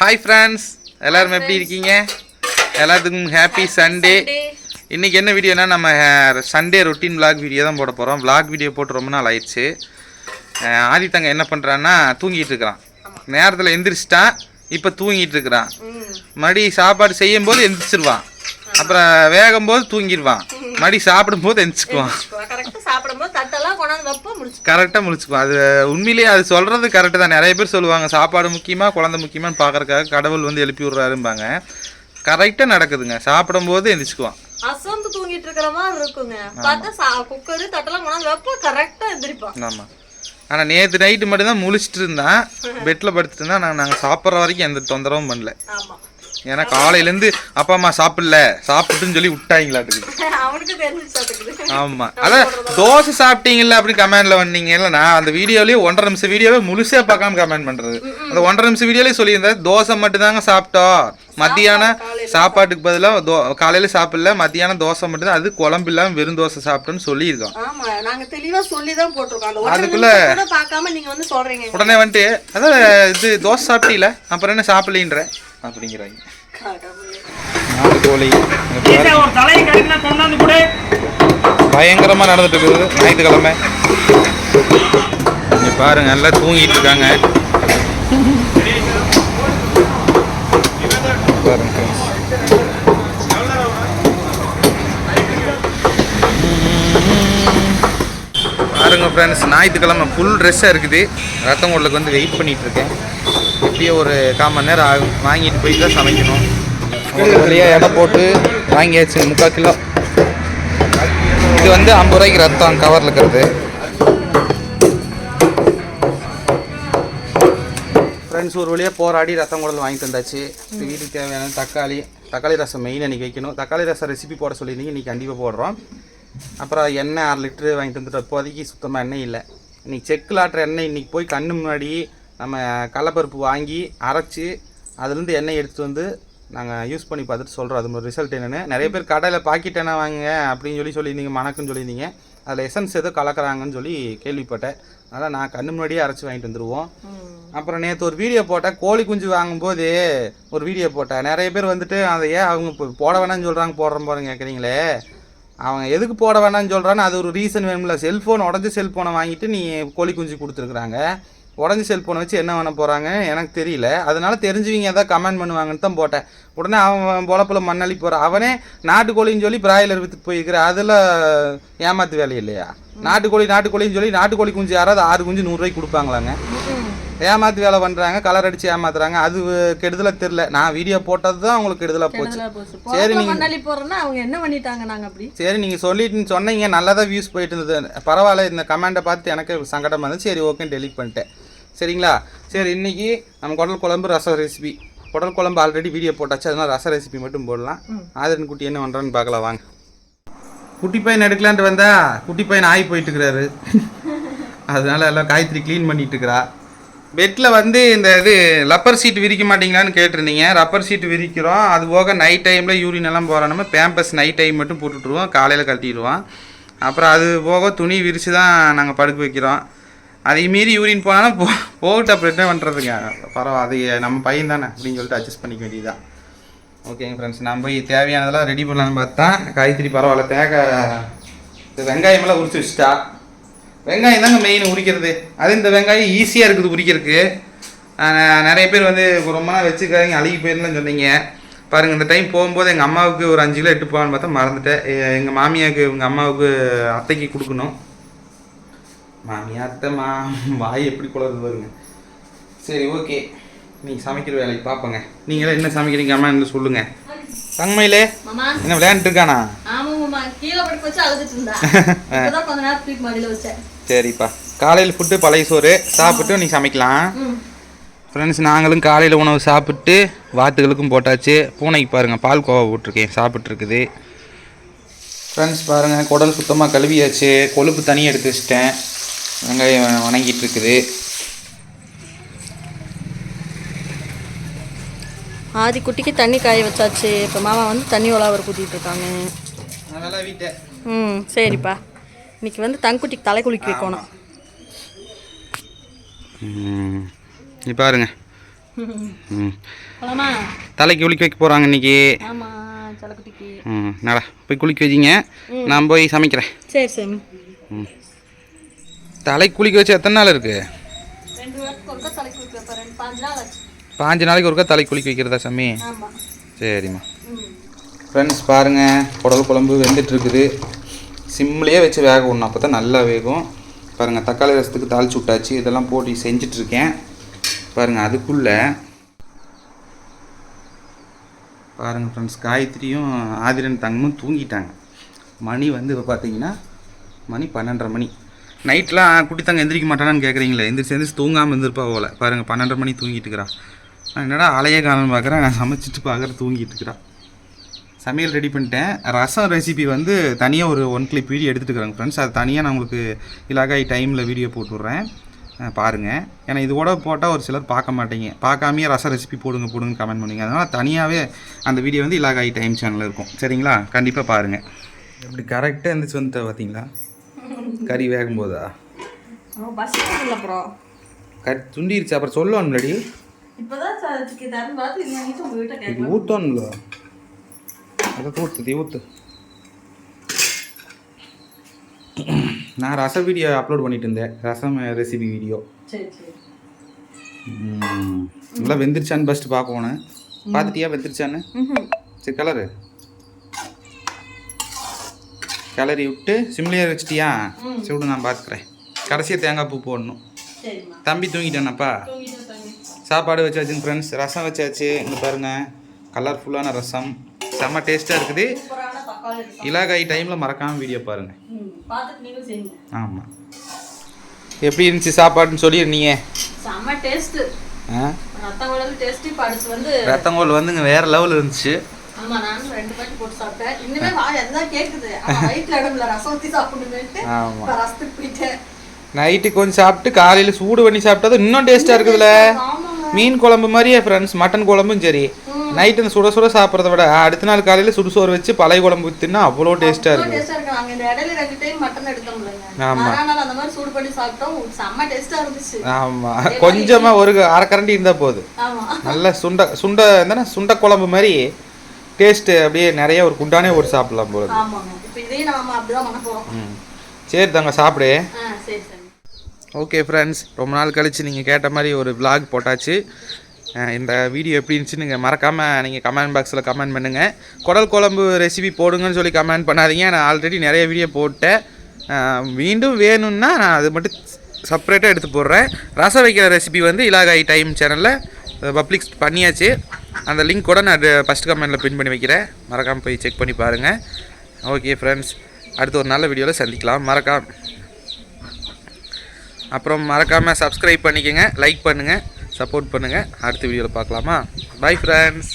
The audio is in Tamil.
ஹாய் ஃப்ரெண்ட்ஸ் எல்லாரும் எப்படி இருக்கீங்க? எல்லாத்துக்கும் ஹாப்பி சண்டே இன்னைக்கு என்ன வீடியோனா நம்ம சண்டே ரொட்டீன் vlog வீடியோ தான் போட போகிறோம் vlog வீடியோ போட்டு ரொம்ப நாள் ஆயிடுச்சு. ஆதித்தங்க என்ன பண்ணுறான்னா தூங்கிட்டு இருக்கிறான். நேரத்தில் எந்திரிச்சிட்டான். இப்போ தூங்கிட்டு இருக்கிறான். மறுபடி சாப்பாடு செய்யும் போது எந்திரிச்சிருவான். அப்புறம் வேகும் போது தூங்கிடுவான். மறுபடி சாப்பிடும் போது எந்திரிச்சுக்குவான். கரெக்டாக முடிச்சுக்குவோம். அது உண்மையிலேயே அது சொல்கிறது கரெக்டு தான். நிறைய பேர் சொல்லுவாங்க சாப்பாடு முக்கியமாக குழந்தை முக்கியமான்னு பார்க்கறக்காக கடவுள் வந்து எழுப்பி விட்றாரும்பாங்க. கரெக்டாக நடக்குதுங்க. சாப்பிடும்போது எந்திரிச்சுக்குவான். அசந்து தூங்கிட்டு இருக்கிற மாதிரி இருக்குங்க. பார்த்தா குக்கரு தட்டெல்லாம் கொண்டாந்து வைப்ப கரெக்டா எந்திரிப்பான். ஆமாம் ஆனால் நேற்று நைட்டு மட்டும்தான் முழிச்சிட்டு இருந்தான். பெட்டில் படுத்துட்டு இருந்தான். நான் நாங்கள் சாப்பிட்ற வரைக்கும் எந்த தொந்தரவும் பண்ணல. ஆமா. ஏன்னா காலையிலேருந்து அப்பா அம்மா சாப்பிடல சாப்பிட்டுன்னு சொல்லி விட்டாங்களாட்டுக்கு ஆமாம் அதான் தோசை சாப்பிட்டீங்கல்ல அப்படின்னு கமெண்ட்ல வந்தீங்கல்ல நான் அந்த வீடியோலயே ஒன்றரை நிமிஷம் வீடியோவே முழுசா பார்க்காம கமெண்ட் பண்றது. அந்த ஒன்றரை நிமிஷம் வீடியோலயே சொல்லியிருந்தேன். தோசை மட்டும் தாங்க சாப்பிட்டோம் மத்தியானம் சாப்பாட்டுக்கு பதிலாக தோ காலையில சாப்பிடல. மத்தியானம் தோசை மட்டும் அது குழம்பு இல்லாம வெறும் தோசை சாப்பிட்டோன்னு சொல்லியிருக்கோம். ஆமா. அதுக்குள்ள- உடனே வந்துட்டு அதான் இது தோசை சாப்பிட்டீல அப்புறம் என்ன சாப்பிடலின்ற? அப்படிங்கிறாங்க. கோழி இங்க பாரு. ஈஸியா ஒரு தலையை கட்டினா கொண்டாந்து கொடு. பயங்கரமா நடந்துட்டு இருக்குது ஞாயிற்றுக்கிழமை. இங்க பாருங்க எல்லாம் தூங்கிட்டு இருக்காங்க பாருங்க. பாருங்க ஃப்ரெண்ட்ஸ் ஞாயிற்றுக்கிழமை ஃபுல் ட்ரெஸ்ஸாக இருக்குது. ரத்தம் வந்து வெயிட் பண்ணிட்டு இருக்கேன் எப்படியோ ஒரு கால் மணி நேரம் ஆகும். வாங்கிட்டு போய் தான் சமைக்கணும். ஒரு வழியாக எடை போட்டு வாங்கியாச்சு முக்கால் கிலோ. இது வந்து ஐம்பது ரூபாய்க்கு ரத்தம் கவரில் இருக்கிறது. ஃப்ரெண்ட்ஸ் ஒரு வழியாக போராடி ரத்தம் குடல் வாங்கி தந்தாச்சு. வீட்டுக்கு தேவையான தக்காளி தக்காளி ரசம் மெயின் அன்றைக்கி வைக்கணும். தக்காளி ரசம் ரெசிபி போட சொல்லியிருந்தீங்க இன்றைக்கி கண்டிப்பாக போடுறோம். அப்புறம் எண்ணெய் அரை லிட்டரு வாங்கிட்டு தந்துட்டு இப்போதைக்கு சுத்தமாக எண்ணெய் இல்லை. இன்றைக்கி செக்கில் ஆட்டுற எண்ணெய் இன்றைக்கி போய் கண்ணு முன்னாடி நம்ம கடலப்பருப்பு வாங்கி அரைச்சி அதுலேருந்து எண்ணெய் எடுத்துகிட்டு வந்து நாங்கள் யூஸ் பண்ணி பார்த்துட்டு சொல்கிறோம் அது ரிசல்ட் என்னென்னு. நிறைய பேர் கடையில் பாக்கெட் எண்ணெய் வாங்குங்க அப்படின்னு சொல்லி சொல்லியிருந்தீங்க மணக்குன்னு சொல்லியிருந்தீங்க. அதில் எசன்ஸ் ஏதோ கலக்குறாங்கன்னு சொல்லி கேள்விப்பட்டேன். அதனால் நான் கண்ணு முன்னாடியே அரைச்சி வாங்கிட்டு வந்துடுவோம் அப்புறம் நேற்று ஒரு வீடியோ போட்டேன். கோழி குஞ்சு வாங்கும்போது ஒரு வீடியோ போட்டேன். நிறைய பேர் வந்துட்டு அதை ஏன் அவங்க இப்போ போட வேணாம்னு சொல்கிறாங்க போடுறோம் பாருங்க கேட்குறீங்களே அவங்க எதுக்கு போட வேணாம்னு சொல்கிறான்னு அது ஒரு ரீசன் வேணும்ல. செல்ஃபோன் உடஞ்ச செல்ஃபோனை வாங்கிட்டு நீ கோழி குஞ்சு கொடுத்துருக்குறாங்க. உடஞ்ச செல்ஃபோனை வச்சு என்ன பண்ண போகிறாங்க எனக்கு தெரியல. அதனால தெரிஞ்சுவீங்க எதாவது கமெண்ட் பண்ணுவாங்கன்னு தான் போட்டேன். உடனே அவன் பொழப்பில் மண்ணள்ளி போகிறான் அவனே நாட்டுக்கோழின்னு சொல்லி பிராய்லர் விற்றுட்டு போயிருக்கிற அதில் ஏமாத்து வேலை இல்லையா? நாட்டுக்கோழி நாட்டுக்கோழின்னு சொல்லி நாட்டுக்கோழி குஞ்சு யாராவது ஆறு குஞ்சு நூறுரூவாய்க்கு கொடுப்பாங்களாங்க. ஏமாத்து வேலை பண்ணுறாங்க கலர் அடித்து ஏமாத்துறாங்க. அது கெடுதலாக தெரில நான் வீடியோ போட்டது தான் அவங்களுக்கு கெடுதலாக போச்சு. சரி பொழப்புல நீங்க மண்ணள்ளி போடுறோன்னா அவங்க என்ன பண்ணிட்டாங்க அப்படி? சரி நீங்கள் சொல்லிட்டு சொன்னீங்க. நல்லா தான் வியூஸ் போயிட்டு இருந்தது. பரவாயில்ல இந்த கமெண்ட்டை பார்த்து எனக்கு சங்கடமாக இருந்துச்சு. சரி ஓகே டெலீட் பண்ணிட்டேன். சரிங்களா? சரி இன்னைக்கு நம்ம குடல் குழம்பு ரசம் ரெசிபி குடல் குழம்பு ஆல்ரெடி வீடியோ போட்டாச்சு. அதனால் ரசம் ரெசிபி மட்டும் போடலாம். ஆதரன் குட்டி என்ன பண்ணுறான்னு பார்க்கலாம் வாங்க. குட்டி பையன் எடுக்கலான்ட்டு வந்தா குட்டி பையன் ஆகி போயிட்டு இருக்கிறாரு அதனால எல்லாம் காய்கறி க்ளீன் பண்ணிட்டு இருக்கிறா பெட்டில் வந்து இந்த இது ரப்பர் சீட் விரிக்க மாட்டீங்களான்னு கேட்டிருந்தீங்க. ரப்பர் சீட் விரிக்கிறோம். அது போக நைட் டைமில் யூரின் எல்லாம் போகிறோம் நம்ம பேம்பஸ் நைட் டைம் மட்டும் போட்டுட்ருவோம் காலையில் கழட்டிடுவோம். அப்புறம் அது போக துணி விரித்து தான் நாங்கள் படுக்க வைக்கிறோம். அதை மீறி யூரின் போனாலும் போ போகட்டும் அப்புறம் என்ன பண்ணுறதுங்க பரவாயில்ல அது நம்ம பையன் தானே அப்படின்னு சொல்லிட்டு அட்ஜஸ்ட் பண்ணிக்க வேண்டியதுதான். ஓகேங்க ஃப்ரெண்ட்ஸ் நான் போய் தேவையானதெல்லாம் ரெடி பண்ணலான்னு பார்த்தா காய்கறி பரவாயில்ல தேங்காய் இந்த வெங்காயமெல்லாம் உரிச்சு வச்சுட்டா. வெங்காயம் தாங்க மெயின் உரிக்கிறது. அது இந்த வெங்காயம் ஈஸியாக இருக்குது உரிக்கிறதுக்கு. நிறைய பேர் வந்து ரொம்ப நாள் வச்சுக்காதீங்க அழுகி போயிருந்தேன்னு சொன்னீங்க. பாருங்கள் இந்த டைம் போகும்போது எங்கள் அம்மாவுக்கு ஒரு அஞ்சு கிலோ எட்டு போவான்னு பார்த்தா மறந்துட்டேன். எங்கள் மாமியாவுக்கு எங்கள் அம்மாவுக்கு அத்தைக்கு கொடுக்கணும். மாமியா அத்தை மா வாய் எப்படி குளருது பாருங்க. சரி ஓகே நீங்கள் சமைக்கிற வேலைக்கு பார்ப்போங்க நீங்களே என்ன சமைக்கிறீங்க அம்மா என்ன சொல்லுங்கள் தங்கமையிலே மாமா. என்ன விளையாண்டுட்டு இருக்கானா? சரிப்பா. காலையில் ஃபுட்டு பழைய சோறு. சாப்பிட்டு நீ சமைக்கலாம். ஃப்ரெண்ட்ஸ் நாங்களும் காலையில் உணவு சாப்பிட்டு வாத்துகளுக்கும் போட்டாச்சு. பூனைக்கு பாருங்கள் பால் கோவா போட்டிருக்கேன். சாப்பிட்ருக்குது ஃப்ரெண்ட்ஸ் பாருங்கள் குடல் சுத்தமாக கழுவியாச்சு. கொழுப்பு தனியாக எடுத்து வச்சிட்டேன். வெங்காயம் வணங்கிட்டு இருக்குது ஆதி குட்டிக்கு தண்ணி காய வச்சாச்சு. இப்போ மாமா வந்து தண்ணி உலாவர் கூட்டிட்டு இருக்காங்க ம் சரிப்பா. இன்னைக்கு வந்து தங்குட்டிக்கு தலை குளிக்க வைக்கணும். நீ பாருங்க. தலைக்கு குளிக்க வைக்க போகிறாங்க இன்னைக்கு. ம் நட. போய் குளிக்க வச்சிங்க நான் போய் சமைக்கிறேன். சரி சாமி ம். தலைக்கு குளிக்க வச்சு எத்தனை நாள் இருக்குது பாஞ்சு நாளைக்கு ஒருக்கா தலைக்கு குளிக்க வைக்கிறதா சாமி? சரிம்மா. ஃப்ரெண்ட்ஸ் பாருங்கள் குடல் குழம்பு வெந்துட்டு இருக்குது. சிம்லேயே வச்சு வேக விடணும். அப்போ தான் நல்லா வேகும். பாருங்கள் தக்காளி ரசத்துக்கு தாளிச்சு விட்டாச்சு. இதெல்லாம் போட்டு செஞ்சிட்ருக்கேன். பாருங்கள் அதுக்குள்ளே பாருங்கள் ஃப்ரெண்ட்ஸ் காயத்ரியும் ஆதிரன் தங்கமும் தூங்கிட்டாங்க. மணி வந்து இப்போ பார்த்தீங்கன்னா மணி பன்னெண்டரை மணி. நைட்லாம் குட்டி தங்க எந்திரிக்க மாட்டானான்னு கேட்குறீங்களே எந்திரிச்சு எந்திரிச்சு தூங்காமல் இருந்திருப்பா போல. பாருங்கள் பன்னெண்டரை மணி தூங்கிட்டு இருக்கிறா நான் என்னடா அலைய காலம் பார்க்குறேன் நான் சமைச்சிட்டு பார்க்குற தூங்கிட்டு இருக்கிறா சமையல் ரெடி பண்ணிட்டேன். ரசம் ரெசிபி வந்து தனியாக ஒரு ஒன் கிளிப் வீடியோ எடுத்துகிட்டு இருக்கிறேங்க ஃப்ரெண்ட்ஸ் அது தனியாக நான் உங்களுக்கு இலாகாய் டைமில் வீடியோ போட்டுடுறேன். பாருங்கள் ஏன்னா இது கூட போட்டால் ஒரு சிலர் பார்க்க மாட்டீங்க. பார்க்காமையே ரசம் ரெசிபி போடுங்க போடுங்க கமெண்ட் பண்ணுவீங்க. அதனால் தனியாகவே அந்த வீடியோ வந்து இலாகாய் டைம் சேனலில் இருக்கும். சரிங்களா? கண்டிப்பாக பாருங்கள் இப்படி கரெக்டாக இருந்துச்சு வந்துட்டு பார்த்தீங்களா கறி வேகும் போதா கறி துண்டிருச்சு அப்புறம் சொல்லணும் முன்னாடி ஊற்றணும்ல அதை ஊற்று ஊற்று நான் ரச வீடியோ அப்லோட் பண்ணிட்டு இருந்தேன் ரசம் ரெசிபி வீடியோ நல்லா வெந்துருச்சான்னு ஃபஸ்ட்டு பார்க்கணும் பார்த்துட்டியா வெந்துருச்சான்னு? சரி கலரு கிளறி விட்டு சிம்லியே வச்சிட்டியா? சரி விடு நான் பார்த்துக்கிறேன் கடைசியாக தேங்காய் பூ போடணும். தம்பி தூங்கிட்டானப்பா? சாப்பாடு வச்சாச்சுங்க ஃப்ரெண்ட்ஸ் ரசம் வச்சாச்சு இங்கே பாருங்கள் கலர்ஃபுல்லான ரசம். செம்ம டேஸ்ட்டாக இருக்குது. இலாகாய் டைமில் மறக்காமல் வீடியோ பாருங்கள் ஆமாம் எப்படி இருந்துச்சு சாப்பாடுன்னு சொல்லியிருந்தீங்க செம்ம டேஸ்ட்டு ரத்தங்கோல் வந்துங்க வேறு லெவல் இருந்துச்சு. ஆமா நானும் ரெண்டு பாட்டி போட்டு சாப்பிட்டேன். இன்னுமே வா எல்லாம் கேக்குது. ஆனா வயிற்றுல இடம்ல ரசம் ஊற்றி சாப்பிடணுமேட்டு ஆமாம் இப்போ ரசத்துக்கு போயிட்டேன். நைட்டு கொஞ்சம் சாப்பிட்டு காலையில் சூடு பண்ணி சாப்பிட்டது இன்னும் டேஸ்ட்டாக இருக்குதுல்ல ஆமாங்க மீன் குழம்பு மாதிரியே ஃப்ரெண்ட்ஸ் மட்டன் குழம்பும் சரி. நைட்டு இந்த சுட சுட சாப்பிட்றத விட அடுத்த நாள் காலையில் சுடுசோறு வச்சு பழைய குழம்பு தின்னா அவ்வளோ டேஸ்ட்டாக அவ்வளோ இருக்குது டேஸ்டா இருக்கு நாங்க இந்த இடையில ரெண்டு டைம் மட்டன் எடுத்தோம்லங்க ஆமா. மறுநாள் அந்த மாதிரி சூடு பண்ணி சாப்பிட்டோம். செம்ம டேஸ்டா இருந்துச்சு. ஆமாம் கொஞ்சமாக ஒரு அரை கரண்டி இருந்தால் போதும். நல்ல சுண்ட சுண்ட என்னன்னா சுண்ட குழம்பு மாதிரி டேஸ்ட்டு அப்படியே நிறைய ஒரு குண்டானே ஒரு சாப்பிடலாம் ம். சரி தாங்க சாப்பிடு. ஓகே ஃப்ரெண்ட்ஸ் ரொம்ப நாள் கழித்து நீங்கள் கேட்ட மாதிரி ஒரு vlog போட்டாச்சு. இந்த வீடியோ எப்படி இருந்துச்சு நீங்கள் மறக்காமல் நீங்கள் கமெண்ட் பாக்ஸில் கமெண்ட் பண்ணுங்கள் குடல் குழம்பு ரெசிபி போடுங்கன்னு சொல்லி கமெண்ட் பண்ணாதீங்க. நான் ஆல்ரெடி நிறைய வீடியோ போட்டேன். மீண்டும் வேணும்னா நான் அது மட்டும் செப்பரேட்டாக எடுத்து போடுறேன். ரசம் வைக்கிற ரெசிபி வந்து இலாகாய் டைம் சேனலில் பப்ளிக் பண்ணியாச்சு. அந்த லிங்க் கூட நான் ஃபஸ்ட் கமெண்டில் பின் பண்ணி வைக்கிறேன். மறக்காமல் போய் செக் பண்ணி பாருங்கள் ஓகே ஃப்ரெண்ட்ஸ் அடுத்த ஒரு நல்ல வீடியோவில் சந்திக்கலாம். மறக்காம. அப்புறம் மறக்காமல் சப்ஸ்கிரைப் பண்ணிக்கோங்க. லைக் பண்ணுங்கள் சப்போர்ட் பண்ணுங்கள் அடுத்த வீடியோவில் பார்க்கலாமா? Bye friends